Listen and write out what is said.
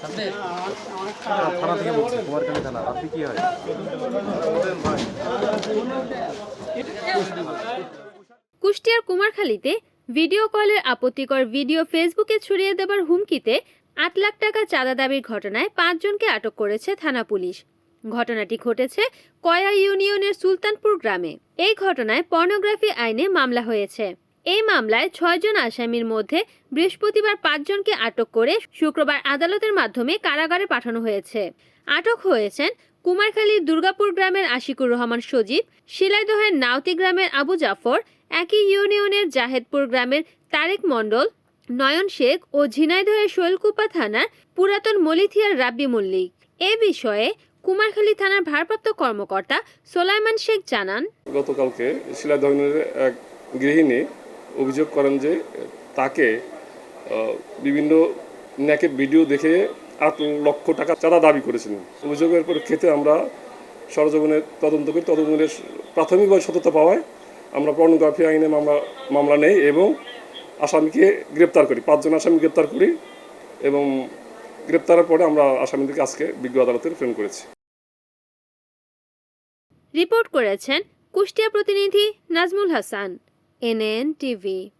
থানা থেকে বলছি কুমারখালী থানা। আপনি কি হয়? কুষ্টিয়ার কুমারখালীতে ভিডিও কলের আপত্তিকর ভিডিও ফেসবুকে ছড়িয়ে দেবার হুমকিতে আট লাখ টাকা চাঁদা দাবির ঘটনায় পাঁচজনকে আটক করেছে থানা পুলিশ। ঘটনাটি ঘটেছে কয়া ইউনিয়নের সুলতানপুর গ্রামে। এই ঘটনায় পর্নোগ্রাফি আইনে মামলা হয়েছে। এই মামলায় ছয়জন আসামির মধ্যে বৃহস্পতিবার পাঁচজনকে আটক করে শুক্রবার আদালতের মাধ্যমে কারাগারে পাঠানো হয়েছে। আটক হয়েছেন কুমারখালীর দুর্গাপুর গ্রামের আশিকুর রহমান সজীব, শিলাইদহের নাওতি গ্রামের আবু জাফর, একই ইউনিয়নের জাহেদপুর গ্রামের তারেক মণ্ডল, নয়ন শেখ ও ঝিনাইদহের শৈলকুপা থানার পুরাতন মলিথিয়ার রাব্বি মল্লিক। এ বিষয়ে কুমারখালী থানার ভারপ্রাপ্ত কর্মকর্তা সোলাইমান শেখ জানান, গতকালকে শিলাধনের এক গৃহিণী অভিযোগ করেন যে, তাকে বিভিন্ন ন্যাকে ভিডিও দেখে আট লক্ষ টাকা চাঁদা দাবি করেছিলেন অভিযোগের পর পরিপ্রেক্ষিতে আমরা সরজমিনের তদন্ত করি। তদন্তের প্রাথমিকভাবে সততা পাওয়ায় আমরা পর্নোগ্রাফি আইনে মামলা মামলা নেই এবং আসামিকে গ্রেপ্তার করি। পাঁচজন আসামি গ্রেপ্তার করি এবং গ্রেপ্তারের পরে আমরা আসামিদেরকে আজকে বিজ্ঞ আদালতে প্রেরণ করেছি। রিপোর্ট করেছেন কুষ্টিয়া প্রতিনিধি নাজমুল হাসান। NNTV.